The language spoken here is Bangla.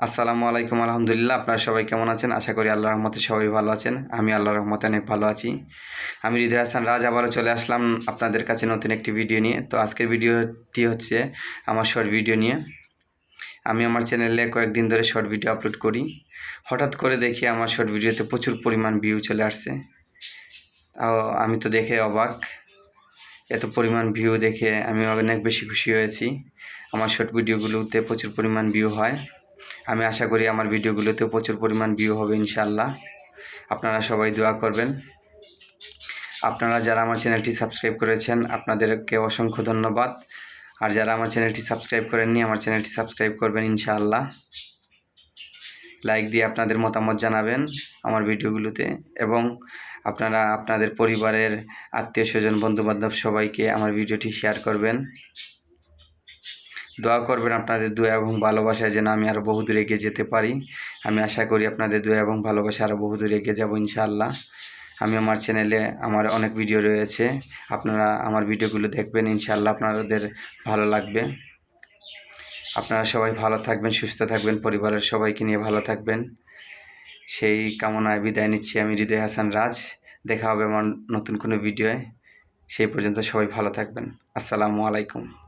আসসালামু আলাইকুম, আলহামদুলিল্লাহ। আপনারা সবাই কেমন আছেন? আশা করি আল্লাহ রহমতে সবাই ভালো আছেন। আমি আল্লাহ রহমতে অনেক ভালো আছি। আমি হৃদয় হাসান রাজ, আবারও চলে আসলাম আপনাদের কাছে নতুন একটি ভিডিও নিয়ে। তো আজকের ভিডিওটি হচ্ছে আমার শর্ট ভিডিও নিয়ে। আমি আমার চ্যানেলে কয়েকদিন ধরে শর্ট ভিডিও আপলোড করি। হঠাৎ করে দেখি আমার শর্ট ভিডিওতে প্রচুর পরিমাণ ভিউ চলে আসছে। আমি তো দেখে অবাক। এত পরিমাণ ভিউ দেখে আমি অনেক বেশি খুশি হয়েছি। আমার শর্ট ভিডিওগুলোতে প্রচুর পরিমাণ ভিউ হয়। আমি আশা করি আমার ভিডিওগুলোতেও প্রচুর পরিমাণ ভিউ হবে ইনশাল্লাহ আপনারা সবাই দোয়া করবেন। আপনারা যারা আমার চ্যানেলটি সাবস্ক্রাইব করেছেন, আপনাদেরকে অসংখ্য ধন্যবাদ। আর যারা আমার চ্যানেলটি সাবস্ক্রাইব করেননি, আমার চ্যানেলটি সাবস্ক্রাইব করবেন ইনশাআল্লাহ। লাইক দিয়ে আপনাদের মতামত জানাবেন আমার ভিডিওগুলোতে এবং আপনারা আপনাদের পরিবারের আত্মীয় স্বজন, বন্ধুবান্ধব সবাইকে আমার ভিডিওটি শেয়ার করবেন। দোয়া করবেন আপনাদের দোয়া এবং ভালোবাসায় যেন আমি আরও বহু দূরে এগিয়ে যেতে পারি। আমি আশা করি আপনাদের দোয়া এবং ভালোবাসা আরও বহু দূরে এগিয়ে যাব ইনশাআল্লাহ। আমি আমার চ্যানেলে আমার অনেক ভিডিও রয়েছে। আপনারা আমার ভিডিওগুলো দেখবেন, ইনশাআল্লাহ আপনাদের ভালো লাগবে। আপনারা সবাই ভালো থাকবেন, সুস্থ থাকবেন, পরিবারের সবাইকে নিয়ে ভালো থাকবেন। সেই কামনায় বিদায় নিচ্ছি আমি হৃদয় হাসান রাজ। দেখা হবে আমার নতুন কোনো ভিডিওয়ে। সেই পর্যন্ত সবাই ভালো থাকবেন। আসসালামু আলাইকুম।